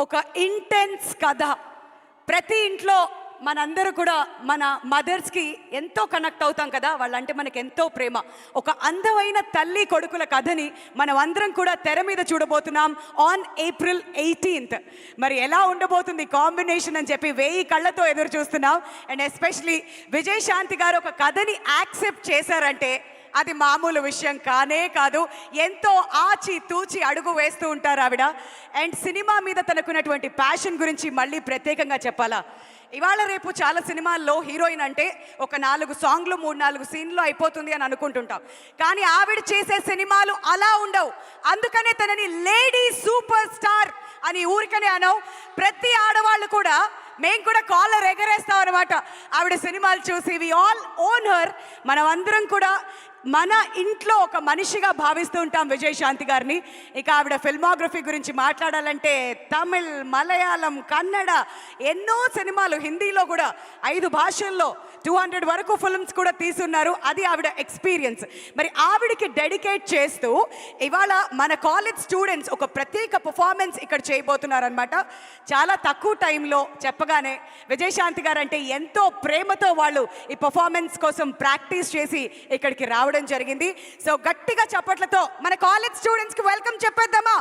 ఒక ఇంటెన్స్ కథ. ప్రతి ఇంట్లో మనందరూ కూడా మన మదర్స్కి ఎంతో కనెక్ట్ అవుతాం కదా. వాళ్ళంటే మనకి ఎంతో ప్రేమ. ఒక అందమైన తల్లి కొడుకుల కథని మనం అందరం కూడా తెర మీద చూడబోతున్నాం ఆన్ ఏప్రిల్ ఎయిటీన్త్ మరి ఎలా ఉండబోతుంది కాంబినేషన్ అని చెప్పి వెయ్యి కళ్ళతో ఎదురు చూస్తున్నాం. అండ్ ఎస్పెషలీ విజయశాంతి గారు ఒక కథని యాక్సెప్ట్ చేశారంటే అది మామూలు విషయం కానే కాదు. ఎంతో ఆచి తూచి అడుగు వేస్తూ ఉంటారు ఆవిడ. అండ్ సినిమా మీద తనకున్నటువంటి ప్యాషన్ గురించి మళ్ళీ ప్రత్యేకంగా చెప్పాలా? ఇవాళ రేపు చాలా సినిమాల్లో హీరోయిన్ అంటే ఒక నాలుగు సాంగ్లు మూడు నాలుగు సీన్లు అయిపోతుంది అని అనుకుంటుంటాం. కానీ ఆవిడ చేసే సినిమాలు అలా ఉండవు. అందుకనే తనని లేడీ సూపర్ స్టార్ అని ఊరికనే అనవు. ప్రతి ఆడవాళ్ళు కూడా మేము కూడా కాలర్ ఎగరేస్తాం అనమాట ఆవిడ సినిమాలు చూసి వి ఆల్ ఓన్ హర్ మనం అందరం కూడా మన ఇంట్లో ఒక మనిషిగా భావిస్తూ ఉంటాం విజయశాంతి గారిని. ఇక ఆవిడ ఫిల్మోగ్రఫీ గురించి మాట్లాడాలంటే తమిళ్ మలయాళం కన్నడ ఎన్నో సినిమాలు హిందీలో కూడా ఐదు భాషల్లో టూ హండ్రెడ్ వరకు ఫిల్మ్స్ కూడా తీసున్నారు అది ఆవిడ ఎక్స్పీరియన్స్. మరి ఆవిడకి డెడికేట్ చేస్తూ ఇవాళ మన కాలేజ్ స్టూడెంట్స్ ఒక ప్రత్యేక పర్ఫార్మెన్స్ ఇక్కడ చేయబోతున్నారనమాట చాలా తక్కువ టైంలో చెప్పగానే విజయశాంతి గారు అంటే ఎంతో ప్రేమతో వాళ్ళు ఈ పర్ఫార్మెన్స్ కోసం ప్రాక్టీస్ చేసి ఇక్కడికి రావడం జరిగింది. సో గట్టిగా చప్పట్లతో మన కాలేజ్ స్టూడెంట్స్కి వెల్కమ్ చెప్పేద్దామా?